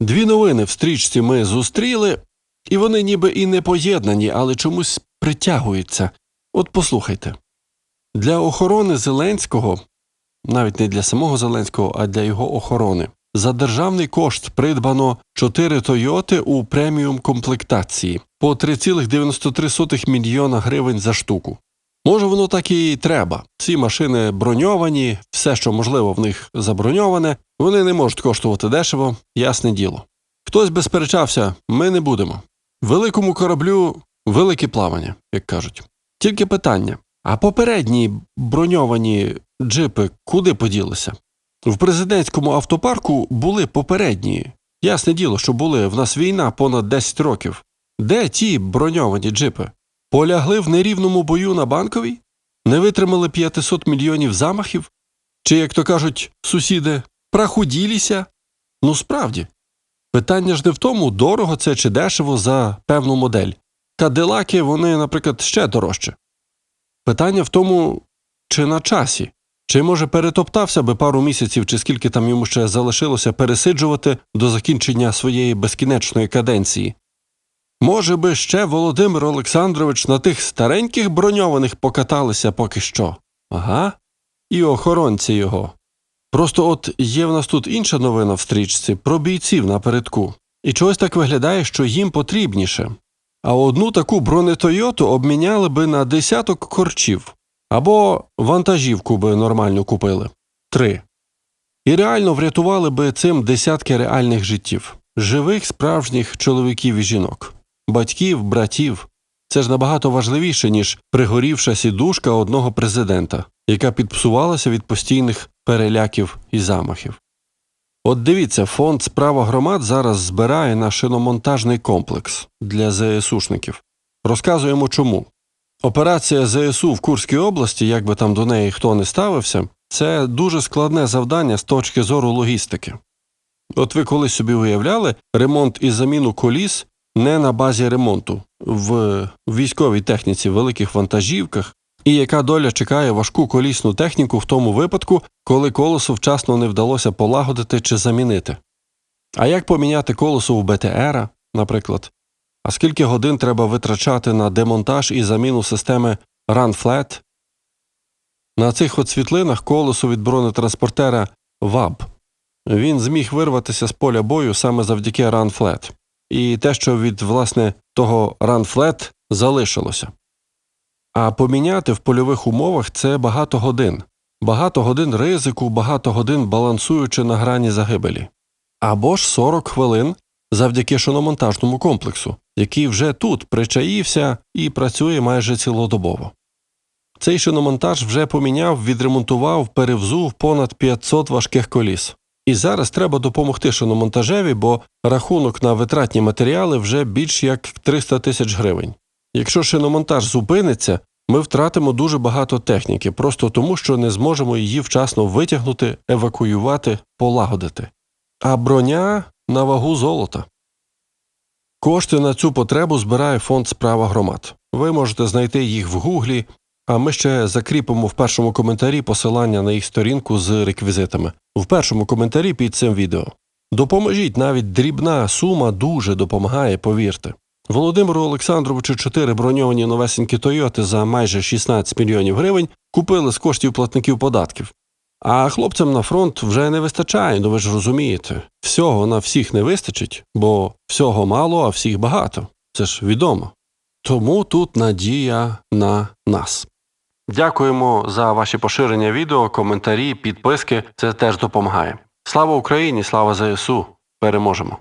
Дві новини в стрічці ми зустріли, і вони ніби і не поєднані, але чомусь притягуються. От послухайте. Для охорони Зеленського, навіть не для самого Зеленського, а для його охорони, за державний кошт придбано 4 Тойоти у преміум комплектації по 3,93 мільйона гривень за штуку. Може, воно так і треба. Ці машини броньовані, все, що можливо, в них заброньоване, вони не можуть коштувати дешево, ясне діло. Хтось би сперечався, ми не будемо. Великому кораблю велике плавання, як кажуть. Тільки питання: а попередні броньовані джипи куди поділися? В президентському автопарку були попередні. Ясне діло, що були в нас війна понад 10 років. Де ті броньовані джипи? Полягли в нерівному бою на банковій? Не витримали 500 мільйонів замахів? Чи, як то кажуть, сусіди, прахуділіся? Ну справді. Питання ж не в тому, дорого це чи дешево за певну модель. Кадилаки, вони, наприклад, ще дорожче. Питання в тому, чи на часі, чи, може, перетоптався би пару місяців, чи скільки там йому ще залишилося пересиджувати до закінчення своєї безкінечної каденції. Може би ще Володимир Олександрович на тих стареньких броньованих покаталися поки що. Ага. І охоронці його. Просто от є в нас тут інша новина в стрічці про бійців напередку. І чогось так виглядає, що їм потрібніше. А одну таку бронетойоту обміняли би на десяток корчів або вантажівку би нормально купили три. І реально врятували би цим десятки реальних життів живих справжніх чоловіків і жінок, батьків, братів. Це ж набагато важливіше, ніж пригорівша сідушка одного президента, яка підпсувалася від постійних переляків і замахів. От дивіться, фонд справа громад зараз збирає на шиномонтажний комплекс для ЗСУшників. Розказуємо чому. Операція ЗСУ в Курській області, як би там до неї хто не ставився, це дуже складне завдання з точки зору логістики. От ви колись собі уявляли ремонт і заміну коліс не на базі ремонту в військовій техніці, великих вантажівках, і яка доля чекає важку колісну техніку в тому випадку, коли колесо вчасно не вдалося полагодити чи замінити. А як поміняти колесо в БТРа, наприклад? А скільки годин треба витрачати на демонтаж і заміну системи RunFlat? На цих от світлинах колесо від бронетранспортера ВАБ. Він зміг вирватися з поля бою саме завдяки RunFlat. І те, що від власне того RunFlat залишилося. А поміняти в польових умовах це багато годин, багато годин ризику, багато годин балансуючи на грані загибелі. Або ж 40 хвилин завдяки шиномонтажному комплексу, який вже тут причаївся і працює майже цілодобово. Цей шиномонтаж вже поміняв, відремонтував, перевзув понад 500 важких коліс. І зараз треба допомогти шиномонтажеві, бо рахунок на витратні матеріали вже більш як 300 тисяч гривень. Якщо шиномонтаж зупиниться, ми втратимо дуже багато техніки, просто тому, що не зможемо її вчасно витягнути, евакуювати, полагодити. А броня на вагу золота. Кошти на цю потребу збирає фонд справа громад. Ви можете знайти їх в гуглі, а ми ще закріпимо в першому коментарі посилання на їх сторінку з реквізитами. В першому коментарі під цим відео. Допоможіть, навіть дрібна сума дуже допомагає, повірте. Володимиру Олександровичу чотири броньовані новесенькі Тойоти за майже 16 мільйонів гривень купили з коштів платників податків. А хлопцям на фронт вже не вистачає, ну ви ж розумієте. Всього на всіх не вистачить, бо всього мало, а всіх багато. Це ж відомо. Тому тут надія на нас. Дякуємо за ваші поширення відео, коментарі, підписки. Це теж допомагає. Слава Україні, слава ЗСУ! Переможемо!